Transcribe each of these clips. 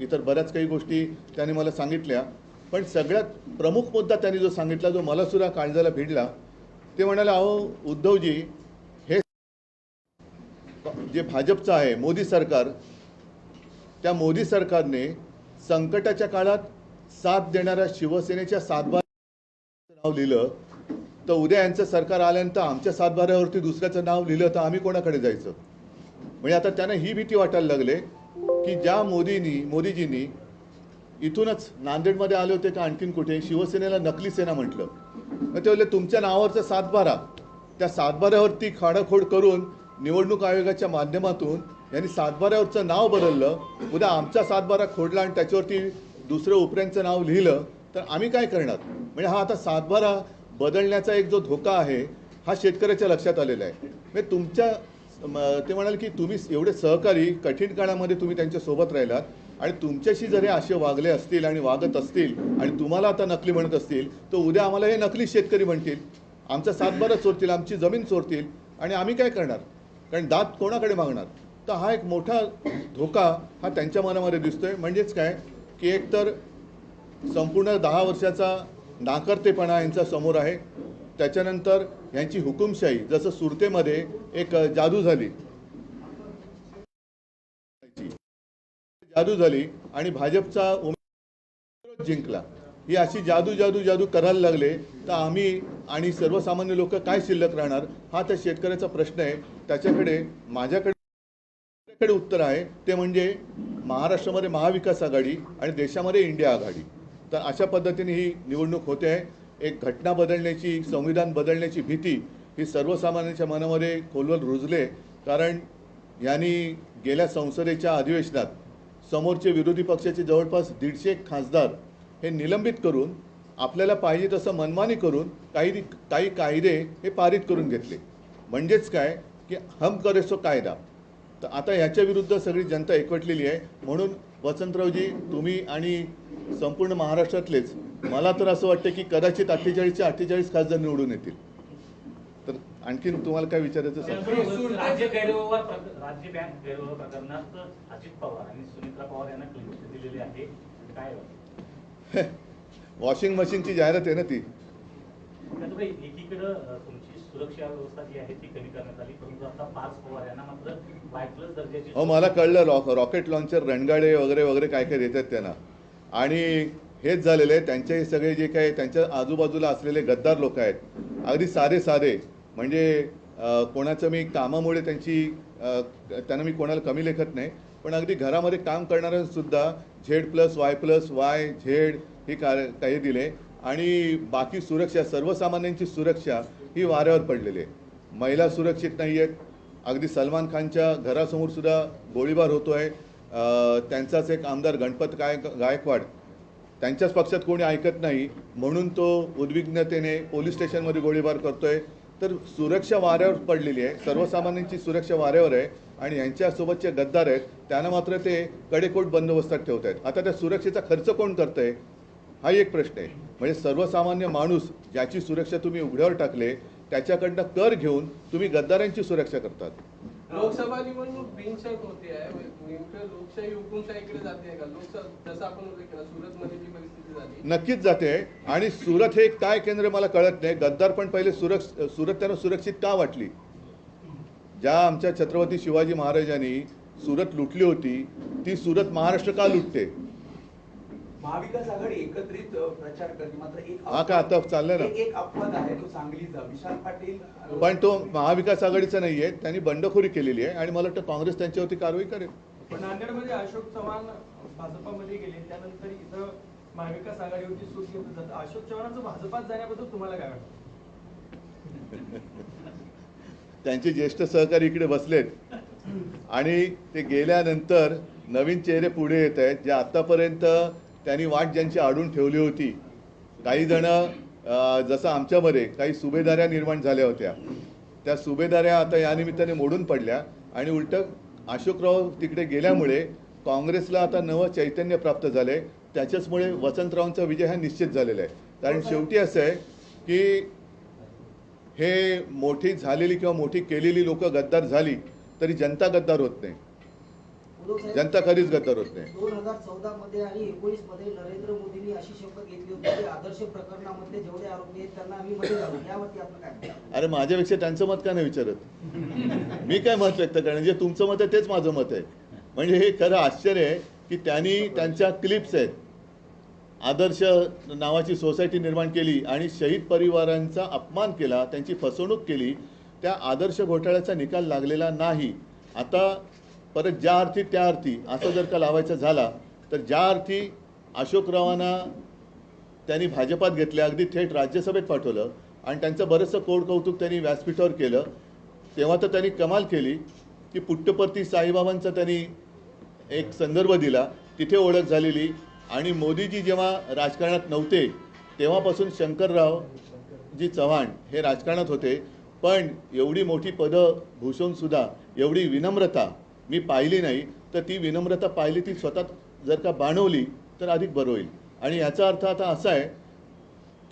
इतर बऱ्याच काही गोष्टी त्यांनी मला सांगितल्या. पण सगळ्यात प्रमुख मुद्दा त्यांनी जो सांगितला जो मला सुद्धा काळजाला भिडला ते म्हणाले अहो उद्धवजी हे जे भाजपचं आहे मोदी सरकार त्या मोदी सरकारने संकटाच्या काळात साथ देणाऱ्या शिवसेनेच्या सातबार नाव लिहिलं. तर उद्या यांचं सरकार आल्यानंतर आमच्या सातबाऱ्यावरती दुसऱ्याचं नाव लिहिलं तर आम्ही कोणाकडे जायचं? म्हणजे आता त्यांना ही भीती वाटायला लागले. की ज्या मोदींनी मोदीजींनी इथूनच नांदेडमध्ये आले होते का आणखीन कुठे? शिवसेनेला नकली सेना म्हटलं. मग ते बोलले तुमच्या नावावरचा सातबारा. त्या सातबाऱ्यावरती खाडाखोड करून निवडणूक आयोगाच्या माध्यमातून यांनी सातबाऱ्यावरचं नाव बदललं. उद्या आमचा सातबारा खोडला आणि त्याच्यावरती दुसरं उपऱ्यांचं नाव लिहिलं. तर आम्ही काय करणार? म्हणजे हा आता सातबारा बदलण्याचा एक जो धोका आहे हा शेतकऱ्याच्या लक्षात आलेला आहे. म्हणजे तुमच्या ते म्हणाले की तुम्ही एवढे सहकारी कठीण काळामध्ये तुम्ही त्यांच्यासोबत राहिलात आणि तुमच्याशी जर हे असे वागले असतील आणि वागत असतील आणि तुम्हाला आता नकली म्हणत असतील तर उद्या आम्हाला हे नकली शेतकरी म्हणतील. आमचा सातबारा चोरतील आमची जमीन चोरतील आणि आम्ही काय करणार? कारण दात कोणाकडे मागणार? तर हा एक मोठा धोका हा त्यांच्या मनामध्ये दिसतोय. म्हणजेच काय? की एकतर संपूर्ण दहा वर्षाचा नाकर्तेपणा यांचा समोर आहे. त्याच्यानंतर यांची हुकुमशाही जसं सुरतेमध्ये एक जादू झाली. जादू झाली आणि भाजपचा उमेदवार जिंकला. ही अशी जादू जादू जादू करायला लागले तर आम्ही आणि सर्वसामान्य लोक काय शिल्लक राहणार? हा त्या शेतकऱ्याचा प्रश्न आहे. त्याच्याकडे माझ्याकडे माझ्याकडे उत्तर आहे. ते म्हणजे महाराष्ट्रामध्ये महाविकास आघाडी आणि देशामध्ये इंडिया आघाडी. तर अशा पद्धतीने ही निवडणूक होते. आहे एक घटना बदलण्याची संविधान बदलण्याची भीती ही सर्वसामान्यांच्या मनामध्ये खोलवर रुजले. कारण यांनी गेल्या संसदेच्या अधिवेशनात समोरचे विरोधी पक्षाचे जवळपास दीडशे खासदार हे निलंबित करून आपल्याला पाहिजे तसं मनमानी करून काही काही कायदे हे पारित करून घेतले. म्हणजेच काय? की हम करेसो कायदा. तर आता ह्याच्या विरुद्ध सगळी जनता एकवटलेली आहे. म्हणून वसंतरावजी तुम्ही आणि संपूर्ण महाराष्ट्रातलेच मला तर असं वाटतं की कदाचित अठ्ठेचाळीसचे अठ्ठेचाळीस खासदार निवडून येतील. तर आणखीन तुम्हाला काय विचारायचं सांगा राज्य गैरव्यवहार प्रक- राज्य बँक गैरव्यवहार प्रकरणात अजित पवार आणि सुमित्रा पवार यांना क्लीन चिट दिलेली आहे. काय वॉशिंग मशीनची जाहिरात आहे ना ती. त्यातून एकीकडं अ, तुमची सुरक्षा व्यवस्था जी आहे ती कमी करण्यात आली परंतु आता पाच पवार यांना मात्र वाय प्लस दर्जाची हो मला कळलं रॉ रॉकेट लॉन्चर रणगाडे वगैरे वगैरे काय काय देतात त्यांना. आणि हेच झालेलं आहे. त्यांचे सगळे जे काही त्यांच्या आजूबाजूला असलेले गद्दार लोक आहेत अगदी साधे साधे. म्हणजे कोणाचं मी कामामुळे त्यांची त्यांना मी कोणाला कमी लेखत नाही पण अगदी घरामध्ये काम करणाऱ्यांसुद्धा Z plus Y plus Y Z ही का काही दिले. आणि बाकी सुरक्षा सर्वसामान्यांची सुरक्षा ही वाऱ्यावर पडलेली आहे. महिला सुरक्षित नाही आहेत. अगदी सलमान खानच्या घरासमोरसुद्धा गोळीबार होतो आहे त्यांचाच एक आमदार गणपत गाय गायकवाड त्यांच्याच पक्षात कोणी ऐकत नाही म्हणून तो उद्विग्नतेने पोलीस स्टेशनमध्ये गोळीबार करतोय. तर सुरक्षा वाऱ्यावर पडलेली आहे सर्वसामान्यांची सुरक्षा वाऱ्यावर आहे आणि यांच्यासोबतचे गद्दार आहेत त्यांना मात्र ते कडेकोट बंदोबस्तात ठेवत आहेत. आता त्या सुरक्षेचा खर्च कोण करतंय? हा एक प्रश्न आहे. म्हणजे सर्वसामान्य माणूस ज्याची सुरक्षा तुम्ही उघड्यावर टाकले त्याच्याकडनं कर घेऊन तुम्ही गद्दारांची सुरक्षा करतात. लोकसभा निवडणूक बिनशर्त होते आहे. नेमकं लोकशाही हुकुमशाहीकडे जाते का? लोकसभा जसं आपण उल्लेख केला सुरतमध्ये जी परिस्थिती झाली. नक्कीच जाते आणि सुरत हे काय केंद्र मला कळत नाही. गद्दार पण पहिले सुरक्ष सुरत त्यांना सुरक्षित का वाटली? ज्या आमच्या छत्रपती शिवाजी महाराजांनी सुरत लुटली होती ती सुरत महाराष्ट्र का लुटते? महाविकास आघाडी एकत्रित प्रचार करते. मात्र एक हा का? आता चाललंय ना? एक- एक अपवाद आहे तो सांगलीचा विशाल पाटील पण तो महाविकास आघाडीचा नाही आहे त्यांनी बंडखोरी केलेली आहे आणि मला वाटतं काँग्रेस त्यांच्यावरती कारवाई करेल. पण नांदेडमध्ये अशोक चव्हाण भाजपामध्ये गेले. त्यानंतर इथं महाविकास आघाडीवरती सूट घेतलं जातं. अशोक चव्हाणांचं भाजपात जाण्याबद्दल तुम्हाला काय वाटतं? त्यांचे ज्येष्ठ सहकारी इकडे बसलेत. आणि ते गेल्यानंतर नवीन चेहरे पुढे येत आहेत. जे आत्तापर्यंत त्यांनी वाट ज्यांची आडून ठेवली होती काही जण जसं आमच्यामध्ये काही सुभेदाऱ्या निर्माण झाल्या होत्या. त्या सुभेदाऱ्या आता या निमित्ताने मोडून पडल्या आणि उलटं अशोकराव तिकडे गेल्यामुळे काँग्रेसला आता नवं चैतन्य प्राप्त झालंय. त्याच्याचमुळे वसंतरावांचा विजय हा निश्चित झालेला आहे. कारण शेवटी असं आहे की हे मोठी झालेली किंवा मोठी केलेली लोक गद्दार झाली तरी जनता गद्दार होत नाही. जनता कधीच गद्दार होत नाही दोन हजार चौदा मध्ये आणि एकोणीसमध्ये नरेंद्र मोदींनी अशी शपथ घेतली होती की आदर्श प्रकरणामधले जेवढे आरोपी आहेत त्यांना आम्ही मध्ये घालू. यावरती आपलं काय? अरे माझ्यापेक्षा त्यांचं मत का नाही विचारत? मी काय मत व्यक्त करणार? जे तुमचं मत आहे तेच माझं मत आहे. म्हणजे हे खरं आश्चर्य आहे की त्यांनी त्यांच्या क्लिप्स आहेत. आदर्श नावाची सोसायटी निर्माण केली आणि शहीद परिवारांचा अपमान केला त्यांची फसवणूक केली. त्या आदर्श घोटाळ्याचा निकाल लागलेला नाही. आता परत ज्या अर्थी त्या अर्थी असं जर का लावायचं झाला तर ज्या अर्थी अशोकरावांना त्यांनी भाजपात घेतले अगदी थेट राज्यसभेत पाठवलं आणि त्यांचं बरंचसं कोड कौतुक त्यांनी व्यासपीठावर केलं तेव्हा तर त्यांनी कमाल केली की पुट्टपर्ती साईबाबांचा त्यांनी एक संदर्भ दिला तिथे ओळख झालेली. आणि मोदीजी जेव्हा राजकारणात नव्हते तेव्हापासून शंकरराव जी चव्हाण हे राजकारणात होते. पण एवढी मोठी पदं भूषवूनसुद्धा एवढी विनम्रता मी पाहिली नाही तर ती विनम्रता पाहिली ती स्वतः जर का बाणवली तर अधिक बरं होईल. आणि याचा अर्थ आता असा आहे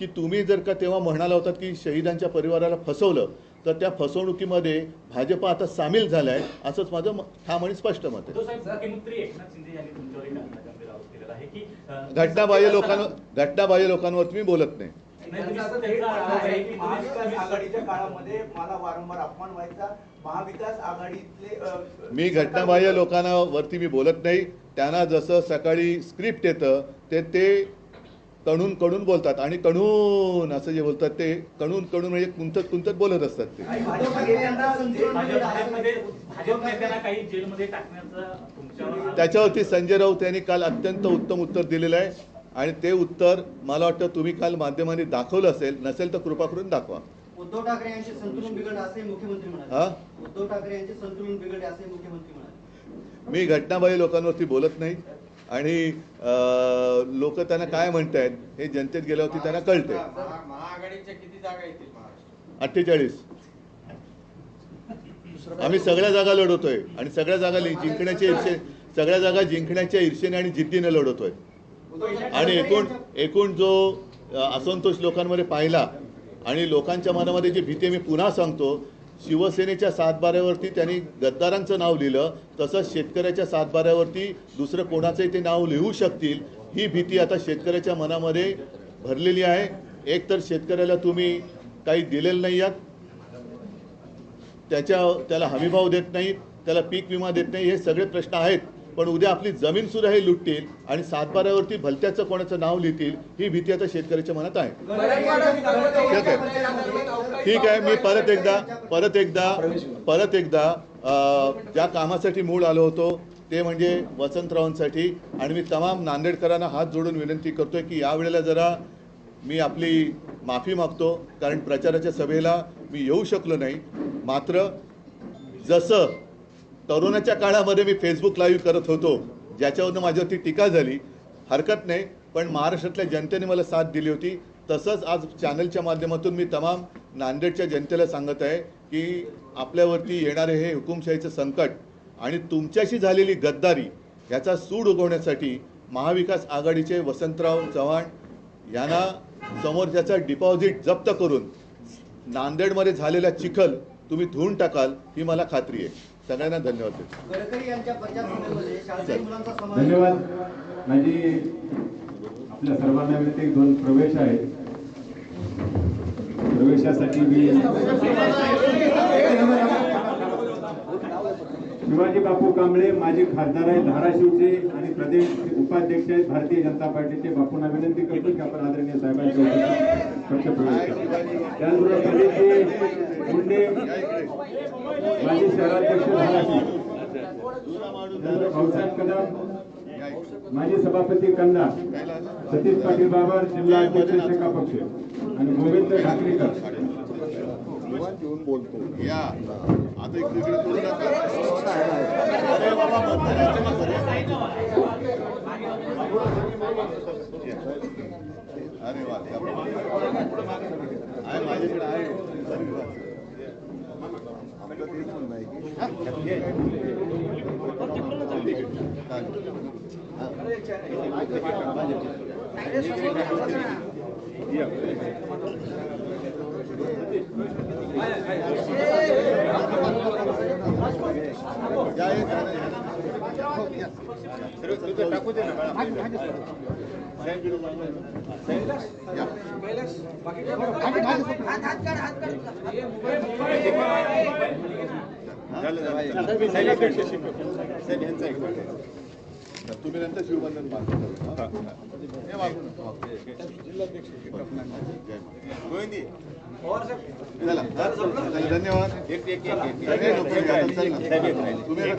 की तुम्ही जर का तेव्हा म्हणाला होतात की शहीदांच्या परिवाराला फसवलं तर त्या फसवणुकीमध्ये भाजप आता सामील झालाय आहे असंच माझं ठाम आणि स्पष्ट मत आहे. घटनाबाह्य लोकांवर घटनाबाह्य लोकांवर मी बोलत नाही. महाविकास आघाडीच्या काळामध्ये मला वारंवार अपमान व्हायचा. महाविकास आघाडीतले मी घटनाबाह्य लोकांवरती मी बोलत नाही. त्यांना जसं सकाळी स्क्रिप्ट येतं ते ते कणून कणून बोलतात. आणि कणून असं जे बोलतात ते कणून कणून म्हणजे कुंतत कुंतत बोलत असतात ते. त्याच्यावरती संजय राऊत यांनी काल अत्यंत उत्तम उत्तर दिलेलं आहे. आणि ते उत्तर मला वाटतं तुम्ही काल माध्यमांनी दाखवलं असेल नसेल तर कृपा करून दाखवा. उद्धव ठाकरे यांचे संतुलन बिघडले असे मुख्यमंत्री हा? म्हणाले उद्धव ठाकरे यांचे संतुलन बिघडले असे मुख्यमंत्री म्हणाले. मी घटनाबाह्य लोकांवरती बोलत नाही आणि लोक त्यांना काय म्हणतायत हे जनतेत गेल्यावरती त्यांना कळते महा- महाआघाडीच्या किती जागा येतील अठ्ठेचाळीस. आम्ही सगळ्या जागा लढवतोय आणि सगळ्या जागा जिंकण्याच्या ईर्षे सगळ्या जागा जिंकण्याच्या ईर्षेने आणि जिद्दीने लढवतोय. आणि एकूण एकूण जो असंतोष लोकांमध्ये पाहिला आणि लोकांच्या मनामध्ये जी भीती मी पुन्हा सांगतो शिवसेनेच्या सातबाऱ्यावरती त्यांनी गद्दारांचं नाव लिहिलं तसंच शेतकऱ्याच्या सातबाऱ्यावरती दुसरं कोणाचंही ते नाव लिहू शकतील ही भीती आता शेतकऱ्याच्या मनामध्ये भरलेली आहे. एक तर शेतकऱ्याला तुम्ही काही दिलेलं नाही आहात त्याच्या त्याला हमीभाव देत नाहीत त्याला पीक विमा देत नाही हे सगळे प्रश्न आहेत. पण उद्या आपली जमीन सुद्धा हे लुटतील आणि सातबाऱ्यावरती भलत्याचं कोणाचं नाव लिहितील ही भीती आता शेतकऱ्याच्या मनात आहे. ठीक आहे. ठीक आहे. मी परत एकदा परत एकदा परत एकदा ज्या कामासाठी मूळ आलो होतो ते म्हणजे वसंतरावांसाठी. आणि मी तमाम नांदेडकरांना हात जोडून विनंती करतोय की यावेळेला जरा मी आपली माफी मागतो कारण प्रचाराच्या सभेला मी येऊ शकलो नाही. मात्र जसं तरुणाच्या काळामध्ये मी फेसबुक लाईव्ह करत होतो. ज्याच्यावरनं माझ्यावरती टीका झाली. हरकत नाही पण महाराष्ट्रातल्या जनतेने मला साथ दिली होती. तसंच आज चॅनलच्या माध्यमातून मी तमाम नांदेडच्या जनतेला सांगत आहे की आपल्यावरती येणारे हे हुकुमशाहीचं संकट आणि तुमच्याशी झालेली गद्दारी ह्याचा सूड उगवण्यासाठी महाविकास आघाडीचे वसंतराव चव्हाण यांना समोर त्याचा डिपॉझिट जप्त करून नांदेडमध्ये झालेला चिखल तुम्ही धुवून टाकाल ही मला खात्री आहे. सगळ्यांना धन्यवाद देतो. धन्यवाद. माझी आपल्या सर्वांना विनंती एक दोन प्रवेश आहेत. प्रवेशासाठी मी शिवाजी बापू कांबळे माजी खासदार आहेत धाराशिवचे आणि प्रदेश उपाध्यक्ष आहेत भारतीय जनता पार्टीचे. बापूंना विनंती करतो की आपण आदरणीय साहेबांच्या. त्याचबरोबर मुंडे माजी शहराध्यक्ष धाराशिव भाऊसाहेब कदम माजी सभापती कंदा सतीश पाटील बाबर जिल्हा अध्यक्ष शेका पक्ष आणि गोविंद ठाकरेकर. बोलतो या आता इकडे अरे वा माझ्याकडे आहे. Yeah. तुम्ही नंतर शिवबंधन धन्यवाद. तुम्ही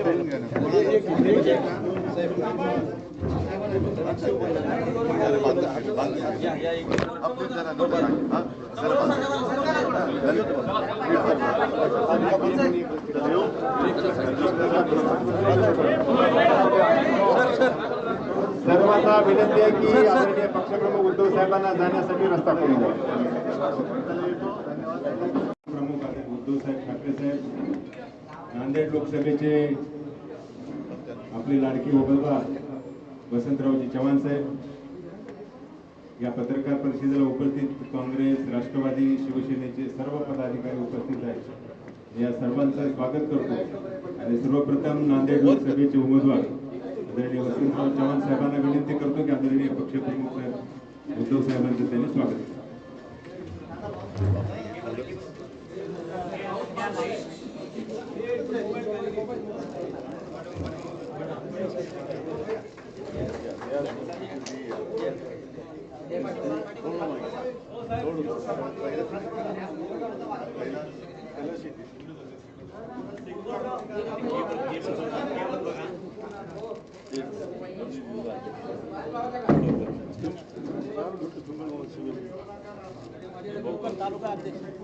आता करून घ्या ना. चला, बांधा, बांधा. आपण जरा नको राखू. हा? जरा सर्वांना विनंती आहे की आदरणीय पक्षप्रमुख उद्धव साहेबांना जाण्यासाठी रस्ता करून द्या प्रमुख आदरणीय उद्धव साहेब ठाकरे साहेब नांदेड लोकसभेचे आपले लाडके उमेदवार वसंतरावजी चव्हाण साहेब या पत्रकार परिषदेला उपस्थित काँग्रेस राष्ट्रवादी शिवसेनेचे सर्व पदाधिकारी उपस्थित आहेत. या सर्वांचं स्वागत करतो. आणि सर्वप्रथम नांदेड लोकसभेचे उमेदवार आदरणीय वसंतराव चव्हाण साहेबांना विनंती करतो की आदरणीय पक्षप्रमुख साहेब उद्धव साहेबांचं त्यांनी स्वागत तालुका अध्यक्ष